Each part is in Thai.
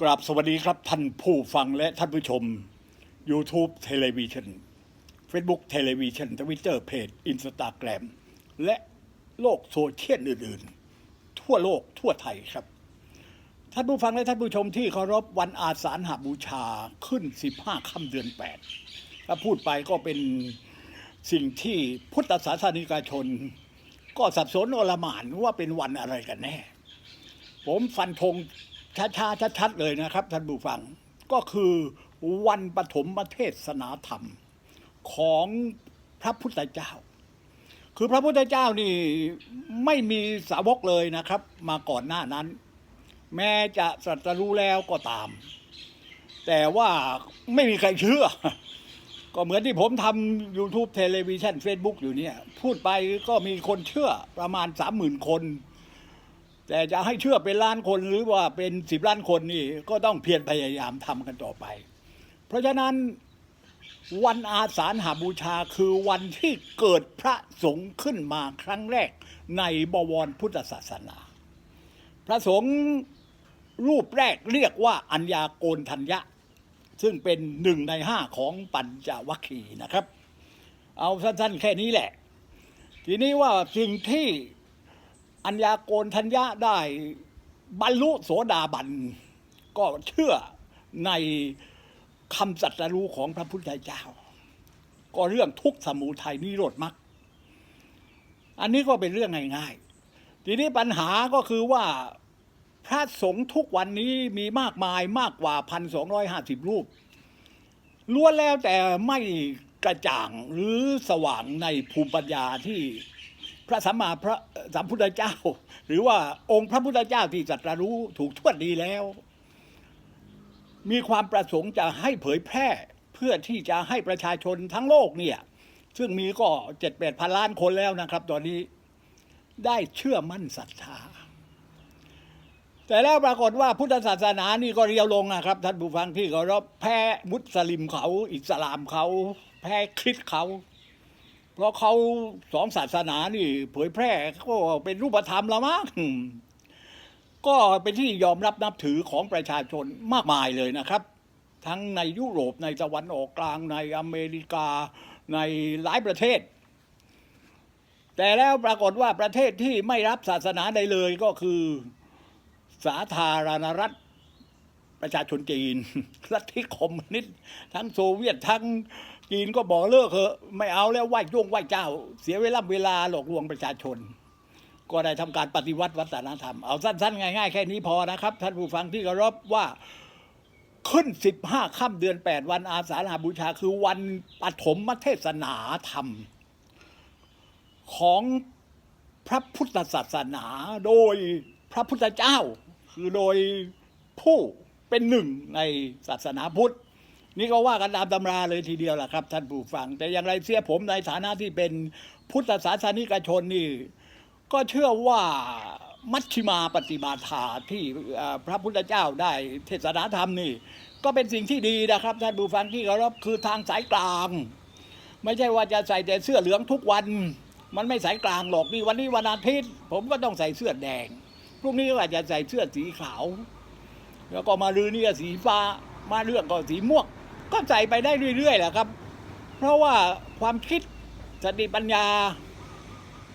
กราบสวัสดีครับท่านผู้ฟังและท่านผู้ชม YouTube เทเลวิชัน Facebook เทเลวิชันทวิตเตอร์เพจอินสตาแกรมและโลกโซเชียลอื่นๆ ทั่วโลกทั่วไทยครับ ท่านผู้ฟังและท่านผู้ชมที่เคารพวันอาสาฬหบูชาขึ้น 15ค่ำเดือน 8 ถ้าพูดไปก็เป็นสิ่งที่พุทธศาสนิกชน ก็สับสนโอลหมานว่าเป็นวันอะไรกันแน่ ผมฟันธง ช้าๆชัดๆเลยนะครับท่านผู้ฟังก็คือวันปฐมเทศนาธรรมของพระพุทธเจ้า คือพระพุทธเจ้านี่ไม่มีสาวกเลยนะครับ มาก่อนหน้านั้น แม้จะตรัสรู้แล้วก็ตาม แต่ว่าไม่มีใครเชื่อ ก็เหมือนที่ผมทำ YouTube เทเลวิชัน Facebook อยู่เนี่ย พูดไปก็มีคนเชื่อประมาณสามหมื่นคน แต่จะให้เชื่อเป็นล้านคนหรือว่าเป็นสิบล้านคนนี่ก็ต้องเพียรพยายามทำกันต่อไป เพราะฉะนั้นวันอาสาฬหาบูชาคือวันที่เกิดพระสงฆ์ขึ้นมาครั้งแรกในบวรพุทธศาสนา พระสงฆ์รูปแรกเรียกว่าอัญญาโกณทัญญะ ซึ่งเป็นหนึ่งในห้าของปัญจวัคคีย์นะครับ เอาสั้นๆแค่นี้แหละ ทีนี้ว่าสิ่งที่ อัญญาโกณทัญญะได้บรรลุโสดาบัน ก็เชื่อในคำสัตรู้ของพระพุทธเจ้า ก็เรื่องทุกสมุทัยนิโรธมรรคอันนี้ก็เป็นเรื่องง่ายๆ ทีนี้ปัญหาก็คือว่าพระสงฆ์ทุกวันนี้มีมากมายมากกว่าพันสองร้อยห้าสิบรูปล้วนแล้วแต่ไม่กระจ่างหรือสว่างในภูมิปัญญาที่ พระสัมมาพระสัมพุทธเจ้า หรือว่าองค์พระพุทธเจ้าที่ตรัสรู้ถูกทวดดีแล้ว มีความประสงค์จะให้เผยแพร่เพื่อที่จะให้ประชาชนทั้งโลกเนี่ย ซึ่งมีก็เจ็ดแปดพันล้านคนแล้วนะครับ ตอนนี้ได้เชื่อมั่นศรัทธา แต่แล้วปรากฏว่าพุทธศาสนานี่ก็เรียวลงนะครับ ท่านผู้ฟังที่เคารพแพ้มุสลิมเขา อิสลามเขา แพ้คริสต์เขา เพราะเขาสองศาสนานี่เผยแพร่ก็เป็นรูปธรรมแล้วมั้งก็เป็นที่ยอมรับนับถือของประชาชนมากมายเลยนะครับ ทั้งในยุโรปในตะวันออกกลางในอเมริกาในหลายประเทศ แต่แล้วปรากฏว่าประเทศที่ไม่รับศาสนาใดเลยก็คือสาธารณรัฐประชาชนจีนลัฐทธิคอมมิวนิสต์ทั้งโซเวียตทั้ง จีนก็บอกเลิกเถอะไม่เอาแล้วไหว้ย่งไหว้เจ้า เสียเวลาเวลาหลอกลวงประชาชน ก็ได้ทำการปฏิวัติวัฒนธรรม เอาสั้นๆ ง่ายๆ แค่นี้พอนะครับ ท่านผู้ฟังที่เคารพว่าขึ้น 15ค่ำเดือน 8 วันอาสาฬหบูชา คือวันปฐมเทศนาธรรม ของพระพุทธศาสนาโดยพระพุทธเจ้า คือโดยผู้เป็นหนึ่งในศาสนาพุทธ นี่ก็ว่ากันตามตำราเลยทีเดียวแหละครับ ท่านผู้ฟัง แต่อย่างไรเสียผมในฐานะที่เป็นพุทธศาสนิกชนนี่ ก็เชื่อว่ามัชฌิมาปฏิบัติธาที่พระพุทธเจ้าได้เทศนาธรรมนี่ ก็เป็นสิ่งที่ดีนะครับ ท่านผู้ฟังที่เคารพคือทางสายกลาง ไม่ใช่ว่าจะใส่แต่เสื้อเหลืองทุกวัน มันไม่สายกลางหรอกนี่วันนี้วันอาทิตย์ ผมก็ต้องใส่เสื้อแดงพรุ่งนี้ก็อาจจะใส่เสื้อสีขาว แล้วก็มาลือนี่ก็สีฟ้ามาเรื่องก็สีม่วง ก็ใส่ไปได้เรื่อยๆแหละครับ เพราะว่าความคิดสติปัญญา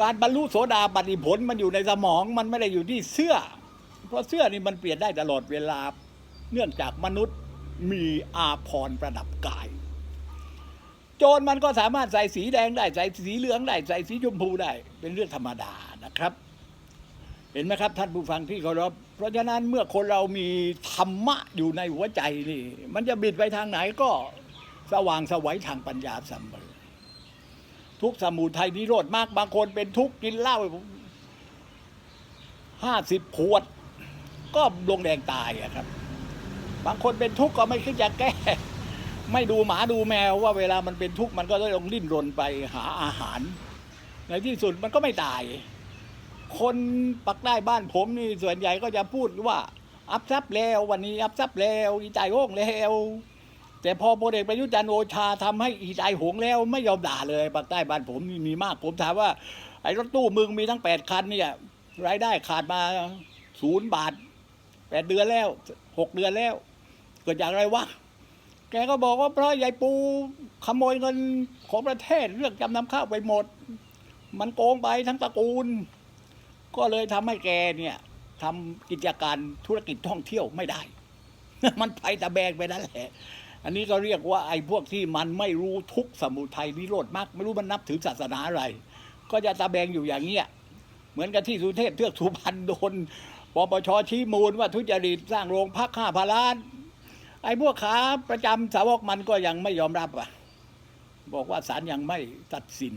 การบรรลุโสดาบัติผลมันอยู่ในสมองมันไม่ได้อยู่ที่เสื้อ เพราะเสื้อนี่มันเปลี่ยนได้ตลอดเวลาเนื่องจากมนุษย์มีอาภรประดับกาย โจรมันก็สามารถใส่สีแดงได้ใส่สีเหลืองได้ใส่สีชมพูได้ เป็นเรื่องธรรมดานะครับ เห็นไหมครับท่านผู้ฟังที่เคารพ ราะฉะนั้นเมื่อคนเรามีธรรมะอยู่ในหัวใจนี่ มันจะบิดไปทางไหนก็สว่างสวัยทางปัญญาเสมอทุกสมุทัยนิโรธมากบางคนเป็นทุกข์กินเหล้าห้าสิบขวด ก็ลงแดงตายอะครับ บางคนเป็นทุกข์ก็ไม่คิดจะแก้ ไม่ดูหมาดูแมวว่าเวลามันเป็นทุกข์มันก็ต้องดิ้นรนไปหาอาหาร ในที่สุดมันก็ไม่ตาย คนปักใต้บ้านผมนี่ส่วนใหญ่ก็จะพูดว่า อับทรัพย์แล้ววันนี้อับทรัพย์แล้วอีใจายโง่งแล้วแต่พอพลเอกประยุทธ์จันโอชาทำให้อีใจายหงแล้วไม่ยอมด่าเลยปากใต้บ้านผมนี่มีมากผมถามว่า ไอ้รถตู้มึงมีทั้งแปดคันเนี่ยรายได้ขาดมาศูนย์บาทแปดเดือนแล้วหกเดือนแล้ว เกิดจากอะไรวะแกก็บอกว่าเพราะยายปูขโมยเงินของประเทศเรื่องจำนำข้าวไปหมด มันโกงไปทั้งตระกูล ก็เลยทำให้แกเนี่ยทำกิจการธุรกิจท่องเที่ยวไม่ได้ มันไปตะแบงไปนั่นแหละ อันนี้ก็เรียกว่าไอ้พวกที่มันไม่รู้ทุกสมุทัยนิโรธมาก ไม่รู้มันนับถือศาสนาอะไร ก็จะตะแบงอยู่อย่างเงี้ยเหมือนกับที่สุเทพเทือกสุพรรณโดนปปชชี้มูลว่าทุจริตสร้างโรงพักห้าพันล้าน ไอ้พวกขาประจำสาวกมันก็ยังไม่ยอมรับอะ บอกว่าศาลยังไม่ตัดสิน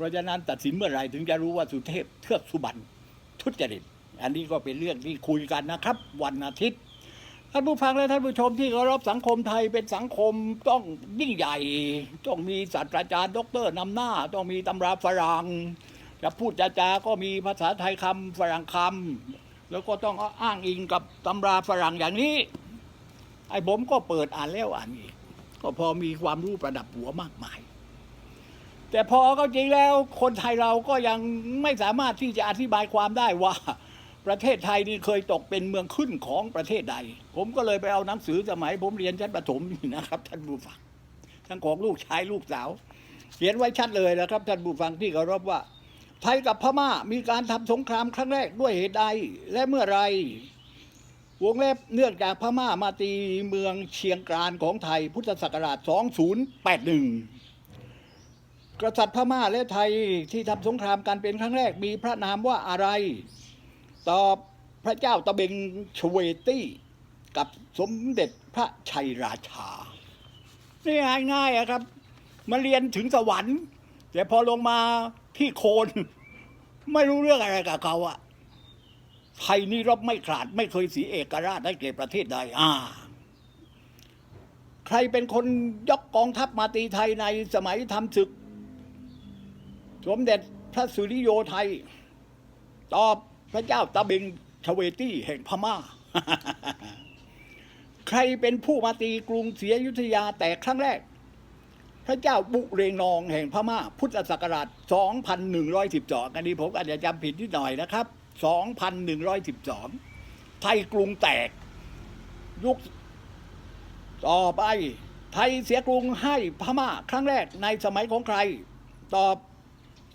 เพราะฉะนั้นตัดสินเมื่อไหร่ถึงจะรู้ว่าสุเทพเทือกสุบรรณทุจริต อันนี้ก็เป็นเรื่องที่คุยกันนะครับ วันอาทิตย์ท่านผู้ฟังและท่านผู้ชมที่เคารพสังคมไทยเป็นสังคมต้องยิ่งใหญ่ ต้องมีศาสตราจารย์ด็อกเตอร์นำหน้า ต้องมีตำราฝรั่งจะพูดจาจาก็มีภาษาไทยคำฝรั่งคำแล้วก็ต้องอ้างอิงกับตำราฝรั่งอย่างนี้ ไอ้ผมก็เปิดอ่านแล้วอ่านอีกก็พอมีความรู้ประดับหัวมากมาย แต่พอก็จริงแล้วคนไทยเราก็ยังไม่สามารถที่จะอธิบายความได้ว่า ประเทศไทยนี่เคยตกเป็นเมืองขึ้นของประเทศใด ผมก็เลยไปเอาหนังสือสมัย ผมเรียนชั้นประถมนะครับท่านผู้ฟังทั้งของลูกชายลูกสาว เขียนไว้ชัดเลยนะครับท่านผู้ฟังที่เคารพว่า ไทยกับพม่ามีการทำสงครามครั้งแรกด้วยเหตุใดและเมื่อไรวงเล็บเนื่องจากพม่ามาตีเมืองเชียงกรานของไทยพุทธศักราช 2081 กษัตริย์พม่าและไทยที่ทำสงครามกันเป็นครั้งแรกมีพระนามว่าอะไร ตอบพระเจ้าตะเบงชเวตี้กับสมเด็จพระชัยราชา นี่ง่ายๆอะครับ มาเรียนถึงสวรรค์ แต่พอลงมาที่โคน ไม่รู้เรื่องอะไรกับเขาอะไทยนี่รบไม่ขาดไม่เคยสีเอกราชให้แก่ประเทศใดอ่า ใครเป็นคนยกกองทัพมาตีไทยในสมัยทำศึก สมเด็จพระสุริโยไทย ตอบพระเจ้าตะเบงชเวตี้แห่งพม่า ใครเป็นผู้มาตีกรุงศรีอยุธยาแต่ครั้งแรก พระเจ้าบุเรงนองแห่งพม่า พุทธศักราช 2112อันนี้ผมอาจจะจำผิดนิดหน่อยนะครับ 2112 ไทยกรุงแตก ยุคต่อไป ไทยเสียกรุงให้พม่า ครั้งแรกในสมัยของใคร ตอบ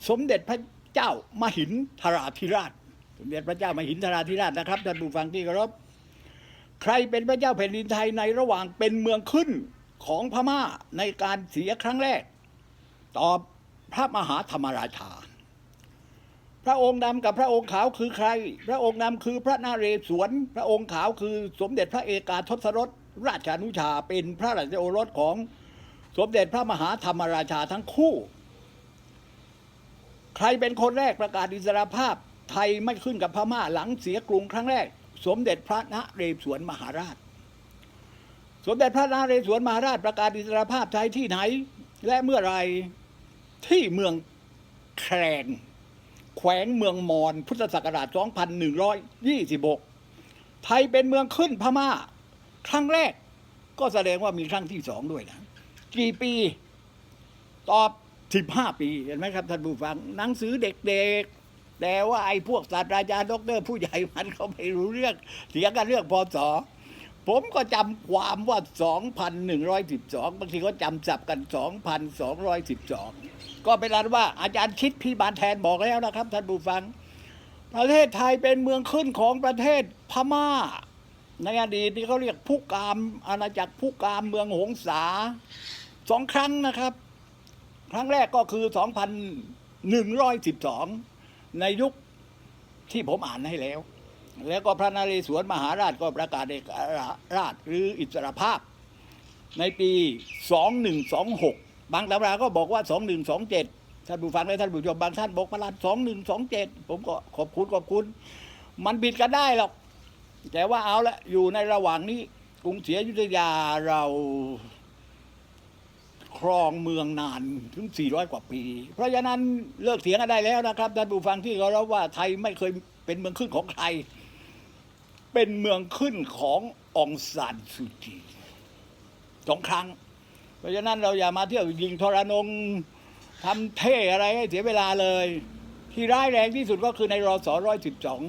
สมเด็จพระเจ้ามหินทราธิราช สมเด็จพระเจ้ามหินทราธิราชนะครับท่านผู้ฟังที่เคารพใครเป็นพระเจ้าแผ่นดินไทยในระหว่างเป็นเมืองขึ้นของพม่าในการเสียครั้งแรก ตอบพระมหาธรรมราชา พระองค์ดำกับพระองค์ขาวคือใคร พระองค์ดำคือพระนาเรศวร พระองค์ขาวคือสมเด็จพระเอกาทศรสราชานุชาเป็นพระราชโอรสของสมเด็จพระมหาธรรมราชาทั้งคู่ ใครเป็นคนแรกประกาศอิสรภาพ ไทยไม่ขึ้นกับพม่าหลังเสียกรุงครั้งแรก สมเด็จพระนเรศวรมหาราช สมเด็จพระนเรศวรมหาราชประกาศอิสรภาพไทยที่ไหน และเมื่อไรที่เมืองแครงแขวงเมืองมอญพุทธศักราช 2126 ไทยเป็นเมืองขึ้นพม่า ครั้งแรก ก็แสดงว่ามีครั้งที่สองด้วยนะ กี่ปี ตอบ 15ปีเห็นไหมครับท่านผู้ฟัง หนังสือเด็กๆ แต่ว่าไอ้พวกศาสตราจารย์ด็อกเตอร์ผู้ใหญ่มันเขาไม่รู้เรื่องเสียกันเรื่องพศผมก็จำความว่า 2,112 บางทีก็จำสับกัน 2,212 ก็เป็นอันว่าอาจารย์ชิดพี่บานแทนบอกแล้วนะครับท่านผู้ฟัง ประเทศไทยเป็นเมืองขึ้นของประเทศพม่า ในอดีตที่เขาเรียกผู้กามอาณาจักรผู้กามเมืองหงสาสองครั้งนะครับ ครั้งแรกก็คือ 2,112 ในยุคที่ผมอ่านให้แล้ว แล้วก็พระนเรศวรมหาราชก็ประกาศเอกราชหรืออิสรภาพ ในปี 2126 บางตำราก็บอกว่า 2127 ท่านผู้ฟังและท่านผู้ชมบางท่านบอกประหลาด2127 ผมก็ขอบคุณขอบคุณ มันบิดกันได้หรอก แต่ว่าเอาละอยู่ในระหว่างนี้กรุงศรีอยุธยาเรา ครองเมืองนานถึง 400 กว่าปี เพราะฉะนั้นเลิกเถียงกันได้แล้วนะครับท่านผู้ฟังที่เราเราว่าไทยไม่เคยเป็นเมืองขึ้นของใคร เป็นเมืองขึ้นขององซานซูจีสองครั้ง เพราะฉะนั้นเราอย่ามาเที่ยวยิงทรนงทำเท่อะไรให้เสียเวลาเลย ที่ร้ายแรงที่สุดก็คือในรอสร้อยสิบสอง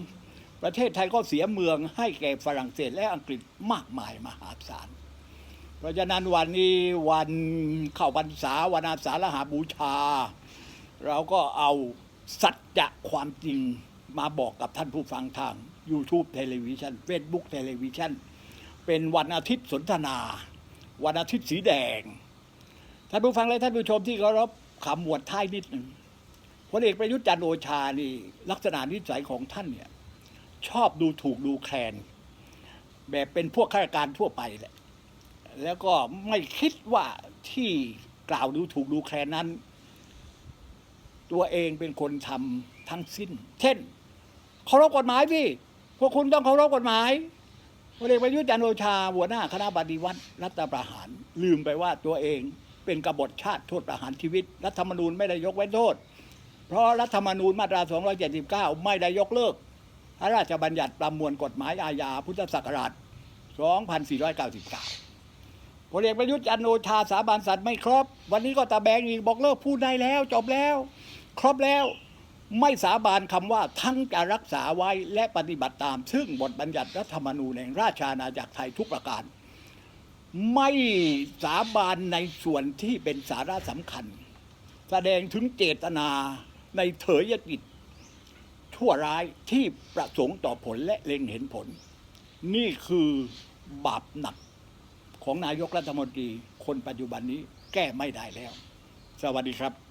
ประเทศไทยก็เสียเมืองให้แก่ฝรั่งเศสและอังกฤษมากมายมหาศาล เพราะฉะนั้นวันนี้วันเข้าพรรษาวันอาสาฬหาบูชา เราก็เอาสัจจะความจริงมาบอกกับท่านผู้ฟังทาง YouTube เทเลวิชัน Facebook เทเลวิชันเป็นวันอาทิตย์สนทนา วันอาทิตย์สีแดง ท่านผู้ฟังและท่านผู้ชมที่เคารพขำหมวดท้ายนิดหนึ่งพลเอกประยุทธ์จันทร์โอชานี่ลักษณะนิสัยของท่านเนี่ยชอบดูถูกดูแคลนแบบเป็นพวกข้าราชการทั่วไปแหละ แล้วก็ไม่คิดว่าที่กล่าวดูถูกดูแคลนนั้น ตัวเองเป็นคนทำทั้งสิ้น เช่นเคารพกฎหมายพี่พวกคุณต้องเคารพกฎหมายพลเอกประยุทธ์จันทร์โอชาหัวหน้าคณะปฏิวัติรัฐประหาร ลืมไปว่าตัวเองเป็นกบฏชาติโทษประหารชีวิต รัฐธรรมนูญไม่ได้ยกเว้นโทษ เพราะรัฐธรรมนูญมาตรา 279 ไม่ได้ยกเลิก พระราชบัญญัติประมวลกฎหมายอาญาพุทธศักราช 2499 พลเอกประยุทธ์จันโอชาสาบานสัตว์ไม่ครบ วันนี้ก็ตะแบงอีกบอกเลิกพูดได้แล้ว จบแล้ว ครบแล้วไม่สาบานคำว่าทั้งจะรักษาไว้และปฏิบัติตาม ซึ่งบทบัญญัติรัฐธรรมนูญแห่งราชอาณาจักรไทยทุกประการ ไม่สาบานในส่วนที่เป็นสาระสำคัญ แสดงถึงเจตนาในเถยกิจชั่วร้ายที่ประสงค์ต่อผลและเล็งเห็นผล นี่คือบาปหนัก ของนายกรัฐมนตรีคนปัจจุบันนี้แก้ไม่ได้แล้ว สวัสดีครับ